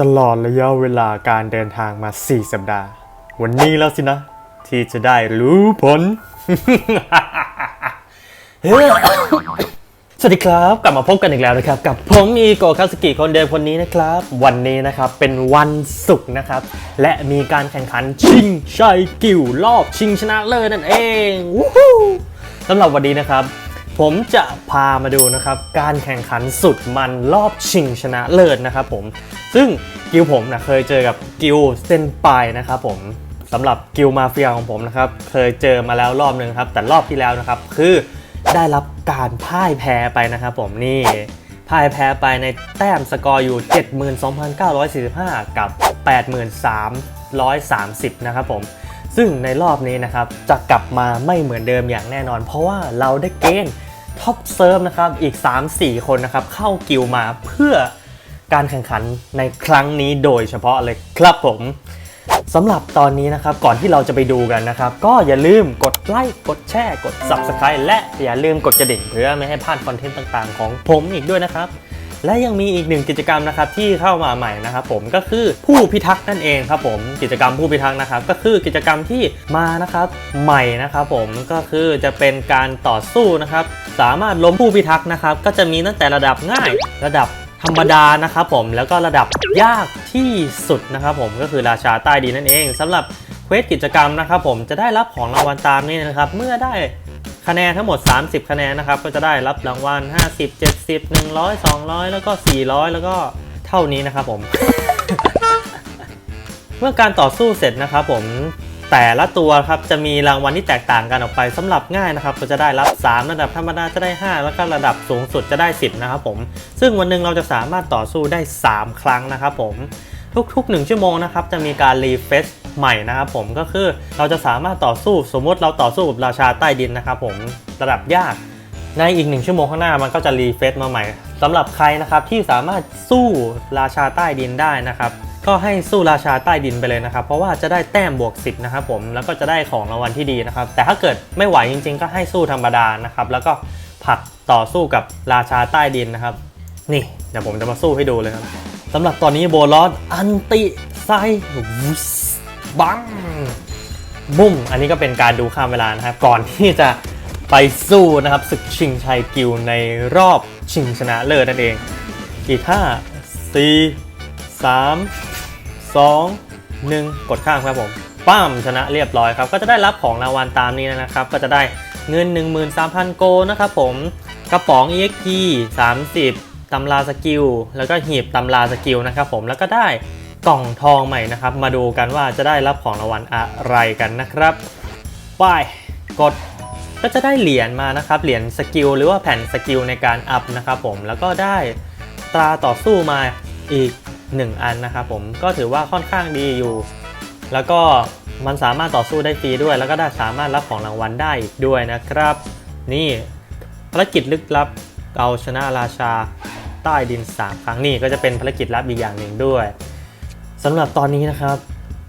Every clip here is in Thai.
ตลอดระยะเวลาการเดินทางมา 4 สัปดาห์ วันนี้แล้วสินะ ที่จะได้รู้ผล สวัสดีครับ กลับมาพบกันอีกแล้วนะครับ กับผมอีโกคาสกิคนเดิมคนนี้นะครับ วันนี้นะครับเป็นวันศุกร์นะครับ และมีการแข่งขันชิงชัยกิวรอบชิงชนะเลิศนั่นเองวู้ฮู้สำหรับวันนี้นะครับ ผมจะพามาดูนะครับ การแข่งขันสุดมันรอบชิงชนะเลิศนะครับผม ซึ่งกิวผมนะเคยเจอกับกิวเซนปายนะครับผมสำหรับกิวมาเฟียของผมนะครับ เคยเจอมาแล้วรอบหนึ่งครับ แต่รอบที่แล้วนะครับ คือได้รับการพ่ายแพ้ไปนะครับผมนี่พ่ายแพ้ไปในแต้มสกอร์อยู่ 72,945 กับ 83,330 นะครับผมซึ่งในรอบนี้นะครับจะกลับมาไม่เหมือนเดิมอย่างแน่นอน เพราะว่าเราได้เกณฑ์ ท็อปเซิร์ฟนะครับอีก 3-4 คนนะครับเข้ากิวมาเพื่อการแข่งขันในครั้งนี้โดยเฉพาะเลยครับผมสำหรับตอนนี้นะครับก่อนที่เราจะไปดูกันนะครับ ก็อย่าลืมกดไลค์กดแชร์กด Subscribe และอย่าลืมกดกระดิ่งเพื่อไม่ให้พลาดคอนเทนต์ต่างๆ ของผมอีกด้วยนะครับ และยังมีอีกหนึ่งกิจกรรมนะครับที่เข้ามาใหม่นะครับผมก็คือผู้พิทักษ์นั่นเองครับผมกิจกรรมผู้พิทักษ์นะครับก็คือกิจกรรมที่มานะครับใหม่นะครับผมก็คือจะเป็นการต่อสู้นะครับสามารถล้มผู้พิทักษ์นะครับก็จะมีตั้งแต่ระดับง่ายระดับธรรมดานะครับผมแล้วก็ระดับยากที่สุดนะครับผมก็คือราชาใต้ดินนั่นเองสำหรับเควสกิจกรรมนะครับผมจะได้รับของรางวัลตามนี้นะครับเมื่อได้ คะแนนทั้งหมด 30 คะแนนนะครับ ก็จะได้รับรางวัล 50 70 100 200 แล้วก็ 400 แล้วก็เท่านี้นะครับผม เมื่อการต่อสู้เสร็จนะครับผมแต่ละตัวครับจะมีรางวัลที่แตกต่างกันออกไปสำหรับง่ายนะครับก็จะได้รับ 3 ระดับธรรมดาจะได้ 5 แล้วก็ระดับสูงสุดจะได้ 10 นะครับผม ซึ่งวันหนึ่งเราจะสามารถต่อสู้ได้ 3 ครั้งนะครับผม ทุกๆ 1 ชั่วโมงนะครับจะมีการรีเฟซใหม่นะครับผมก็คือเราจะสามารถต่อสู้สมมติเราต่อสู้กับราชาใต้ดินนะครับผมระดับยากในอีกหนึ่งชั่วโมงข้างหน้ามันก็จะรีเฟซมาใหม่สำหรับใครนะครับที่สามารถสู้ราชาใต้ดินได้นะครับก็ให้สู้ราชาใต้ดินไปเลยนะครับ เพราะว่าจะได้แต้มบวก 10 นะครับผมแล้วก็จะได้ของรางวัลที่ดีนะครับ แต่ถ้าเกิดไม่ไหวจริง ๆ ก็ให้สู้ธรรมดานะครับ แล้วก็ผัดต่อสู้กับราชาใต้ดินนะครับ นี่เดี๋ยวผมจะมาสู้ให้ดูเลยครับ สำหรับตอนนี้โบลอสอันติไซวุสบังบุ้มอันนี้ก็เป็นการดูข้ามเวลานะครับ ก่อนที่จะไปสู้นะครับศึกชิงชัยกิลในรอบชิงชนะเลิศนั่นเอง อีก 5 4 3 2 1 กดข้ามครับผมป้ามชนะเรียบร้อยครับ ก็จะได้รับของรางวัลตามนี้นะครับ ก็จะได้เงิน 13,000 โกนะครับผม กระป๋อง EXP 30 ตำราสกิล แล้วก็หีบตำราสกิลนะครับผมแล้วก็ได้กล่องทองใหม่นะครับ มาดูกันว่าจะได้รับของรางวัลอะไรกันนะครับไปกดก็จะได้เหรียญมานะครับ เหรียญสกิลหรือว่าแผ่นสกิลในการอัพนะครับผมแล้วก็ได้ตราต่อสู้มาอีก 1 อันนะครับผมก็ถือว่าค่อนข้างดีอยู่ แล้วก็มันสามารถต่อสู้ได้ฟรีด้วย แล้วก็ได้สามารถรับของรางวัลได้อีกด้วยนะครับ นี่ภารกิจลึกลับเอาชนะราชา ใต้ดิน 3 ครั้งนี่ก็จะเป็นภารกิจลับอีกอย่างหนึ่งด้วยสำหรับตอนนี้นะครับ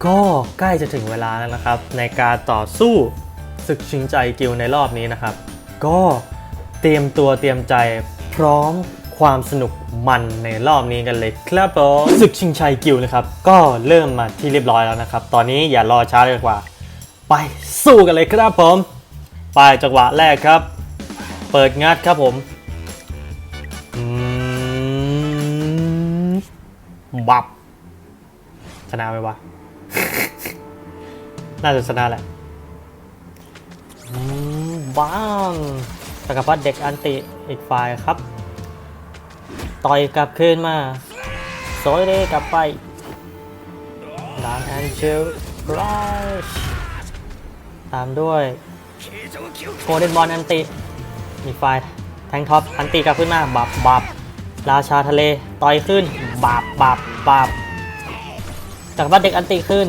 ก็ใกล้จะถึงเวลาแล้วนะครับ ในการต่อสู้ศึกชิงใจกิลในรอบนี้นะครับ ก็เตรียมตัวเตรียมใจพร้อมความสนุกมันในรอบนี้กันเลยครับผมศึกชิงชัยกิลนะครับ ก็เริ่มมาที่เรียบร้อยแล้วนะครับ ตอนนี้อย่ารอช้าเลยดีกว่า ไปสู้กันเลยครับผม ไปจังหวะแรกครับ เปิดงัดครับผม บับชนะไหมวะ น่าจะชนะแหละอืมบ้างจักรพรรดิเด็กอันติอีกฝ่ายครับ ต่อยกลับคืนมาโซยเดกลับไปดานแอนเชลไรชตามด้วยโกลเด้นบอลอันติอีกฝ่ายแทงท็อปอันติกลับขึ้นมาบับบับราชาทะเลต่อยขึ้น บับบับบับจากบ้านเด็กอันติขึ้น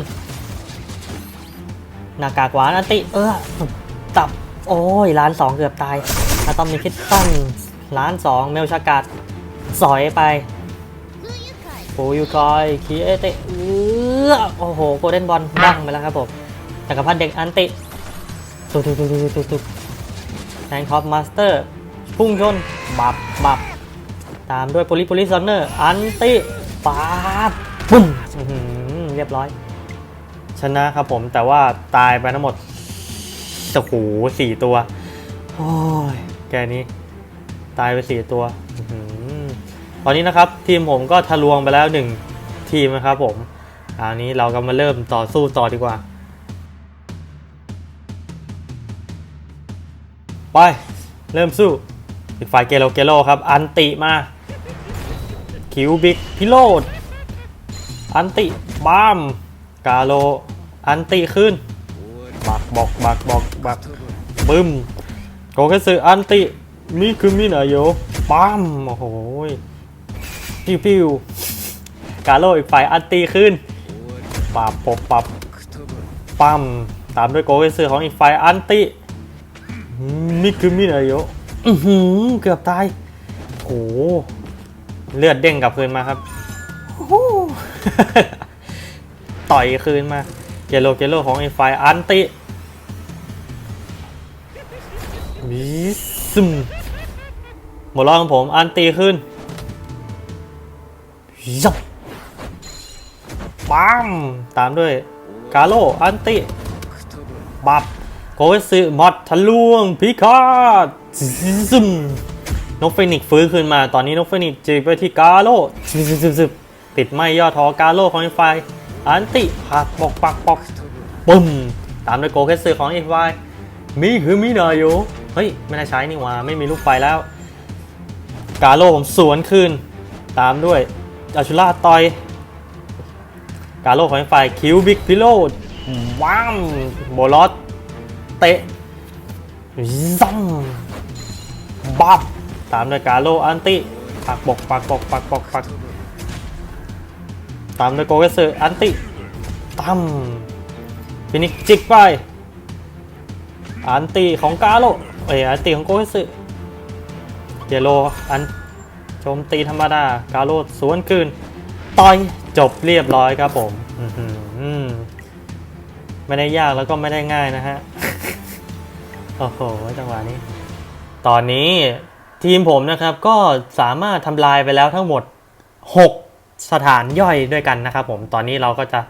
หน้ากากหวานอันติ เออตับ โอ้ยล้านสองเกือบตายอะตอมมีคิดตันล้านสองเมลชากาดสอยไปฟูยูคอยคีเอเตเออโอ้โหโกลเด้นบอลดังไปแล้วครับผมจักรพันธ์เด็กอันติตุกตุกตุกตุกตุกตุกแทงท็อปมาสเตอร์พุ่งชนบับบับ ตามด้วยโพลิโพลิซอนเนอร์ อันติปาบปุ้มเรียบร้อย ชนะครับผมแต่ว่าตายไปทั้งหมดโอ้โหสี่ตัว โอ้ย แกนี้ ตายไปสี่ตัวอตอนนี้นะครับ ทีมผมก็ทะลวงไปแล้วหนึ่งทีมนะครับผมอันนี้เราก็มาเริ่มต่อสู้ต่อดีกว่า ไป เริ่มสู้อีกฝ่ายเกโลเกโลครับ อันติมา คิวบิกพิโรดอันติบามกาโล อันติขึ้น บักบอกบักบอกบักบึ้มโกเกสึอันติมิคือมินาโยปั๊มโอ้โหพิวพิวกาโลอีกฝ่ายอันตีขึ้นปับปบปับปั๊มตามด้วยโกเกสึของอีกฝ่ายอันติมิคือมินาโยอือหือเกือบตายโอ้โห เลือดเด้งกลับคืนมาครับโอ้โหต่อยคืนมา เกโลเกโลของไอ้ไฟอันติมิซึมหมดรอบของผม อันติขึ้นยับปั๊มตามด้วย กาโล อันติ บับ โกเอซึมอดทะลวงพิฆาตซึม นกเฟนิกซ์ฟื้นขึ้นมา ตอนนี้นกเฟนิกซ์จีบไปที่กาโลซึมซึมซึมติดไม่ย่อท้อกาโลของไอไฟอันติหักปอกปักปอกปุ่มตามด้วยโกเคสเซอร์ของอีกไฟมีคือมีนาโยเฮ้ย ไม่ได้ใช้นี่หว่าไม่มีลูกไฟแล้ว กาโลผมสวนคืนตามด้วยอาชูล่าต่อย กาโลของอีกไฟคิวบิกพิโลดว้ามโบลอสเตะซัมบับามด้วยกาโลอันติปักปกปักปกปักปกปักตามด้วยโกเกสึอันติตั้มฟินิกจิกไปอันติของกาโลเอยอันติของโกเกสึเยโลอันโจมตีธรรมดากาโลสวนคืนต่อยจบเรียบร้อยครับผมไม่ได้ยากแล้วก็ไม่ได้ง่ายนะฮะ โอ้โหจังหวะนี้ ตอนนี้ ทีมผมนะครับก็สามารถทำลายไปแล้วทั้งหมด 6 สถานย่อยด้วยกันนะครับผมตอนนี้เราก็จะ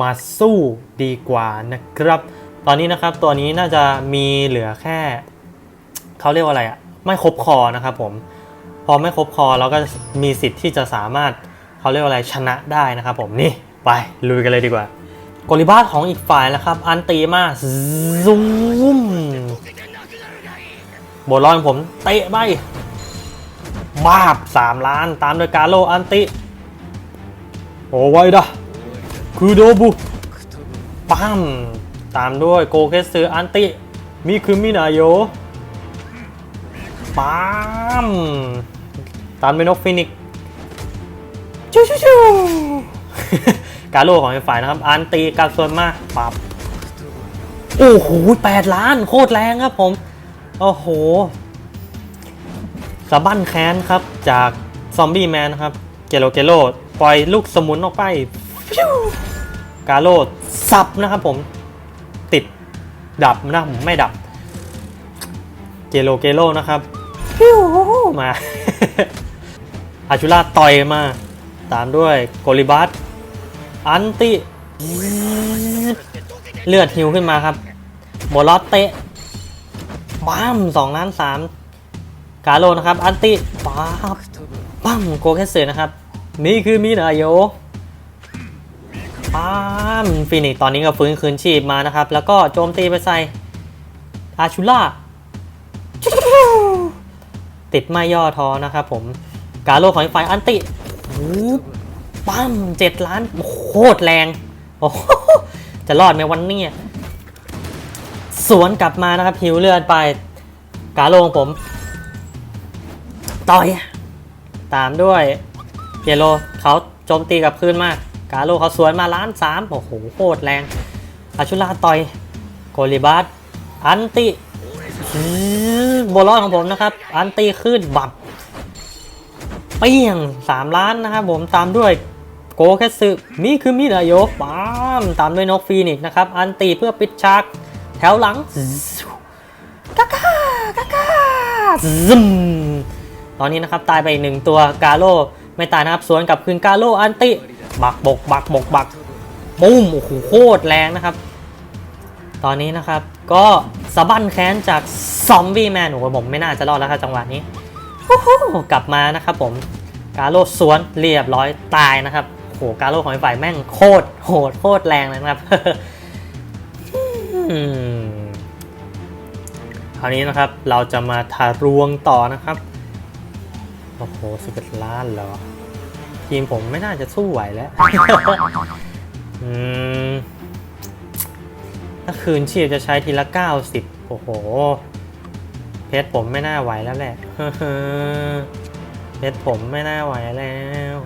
มาสู้ดีกว่านะครับ ตอนนี้นะครับตัวนี้น่าจะมีเหลือแค่เขาเรียกว่าอะไรอะไม่ครบคอนะครับผมพอไม่ครบคอเราก็มีสิทธิ์ที่จะสามารถเขาเรียกว่าอะไรชนะได้นะครับผมนี่ไปลุยกันเลยดีกว่ากลิบาสของอีกฝ่ายนะครับ อันตีมาซูม บทลอยของผมเตะไปบาบสามล้านตามโดยกาโลอันติ โอไวดะคือโดบุปั้มตามด้วยโกเคสึอันติมิคือมินาโยปั้มตามด้วยนกฟินิกชูชูชูกาโลของอีกฝ่ายนะครับ อันตีกับส่วนมาปับ โอ้โหแปดล้านโคตรแรงครับผม โอ้โหสะบั้นแค้นครับจากซอมบี้แมนนะครับ เกโลเกโลปล่อยลูกสมุนออกไปกาโลสับนะครับผมติดดับนะผมไม่ดับ เกโลเกโลนะครับมา อาชูล่าต่อยมา ตามด้วยโกลิบัสอันติ เลือดฮิวขึ้นมาครับโบลอสเตะ บ้มสองล้านสามกาโลนะครับ อันติป้าปั้มโกแคสเซนะครับ นี่คือมินาโยปั้มฟินิกตอนนี้ก็ฟื้นคืนชีพมานะครับ แล้วก็โจมตีไปใส่อาชูล่าติดไม่ย่อท้อนะครับผม กาโลของอีกฝ่ายอันติปั้มเจ็ดล้านโคตรแรง โอ้จะรอดไหมวันนี้ สวนกลับมานะครับหิวเลือดไป กาโลงผม ต่อย ตามด้วยเยโลเขาโจมตีกับคืนมาก กาโลเขาสวนมาล้านสามโอ้โหโคตรแรงอาชุลาต่อยโกลิบัสอันติอื้อโบลอนของผมนะครับ อันติขึ้นบับเปี้ยงสามล้านนะครับผมตามด้วยโกแคสึนี่คือมินาโยปามตามด้วยนกฟีนิกซ์นะครับ อันติเพื่อปิดฉาก แถวหลังกากากากาซึมตอนนี้นะครับตายไปอีกหนึ่งตัวกาโลไม่ตายนะครับสวนกลับคืนกาโลอันติ บักบกบักบกบักปุ้มโอ้โหโคตรแรงนะครับ ตอนนี้นะครับก็สะบั้นแค้นจากซอมบี้แมนโอ้โหผมไม่น่าจะรอดแล้วครับจังหวะนี้ฮู้ฮู้กลับมานะครับผมกาโลสวนเรียบร้อยตายนะครับโอ้โหกาโลของอีกฝ่ายแม่งโคตรโหดโคตรแรงเลยนะครับอืม คราวนี้นะครับเราจะมาทารวงต่อนะครับ โอ้โหสิบเอ็ดล้านเหรอ ทีมผมไม่น่าจะสู้ไหวแล้ว อืมถ้าคืนชีพจะใช้ทีละ90โอ้โห เพชรผมไม่น่าไหวแล้วแหละ เพชรผมไม่น่าไหวแล้ว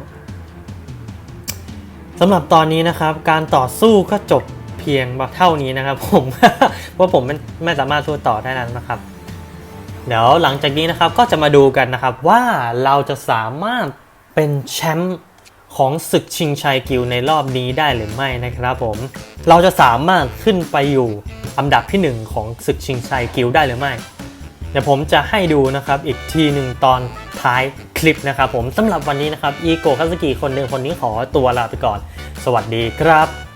สำหรับตอนนี้นะครับ การต่อสู้ก็จบ พียงเท่านี้นะครับผมเพราะผมไม่ไม่สามารถสู้ต่อได้แล้วนะครับ เดี๋ยวหลังจากนี้นะครับก็จะมาดูกันนะครับว่าเราจะสามารถเป็นแชมป์ของศึกชิงชัยกิลด์ในรอบนี้ได้หรือไม่นะครับผม เราจะสามารถขึ้นไปอยู่อันดับที่ 1 ของศึกชิงชัยกิลด์ได้หรือไม่ เดี๋ยวผมจะให้ดูนะครับอีกทีหนึ่งตอนท้ายคลิปนะครับผมสำหรับวันนี้นะครับอีโกคาสกิคนหนึ่งคนนี้ขอตัวลาไปก่อน สวัสดีครับ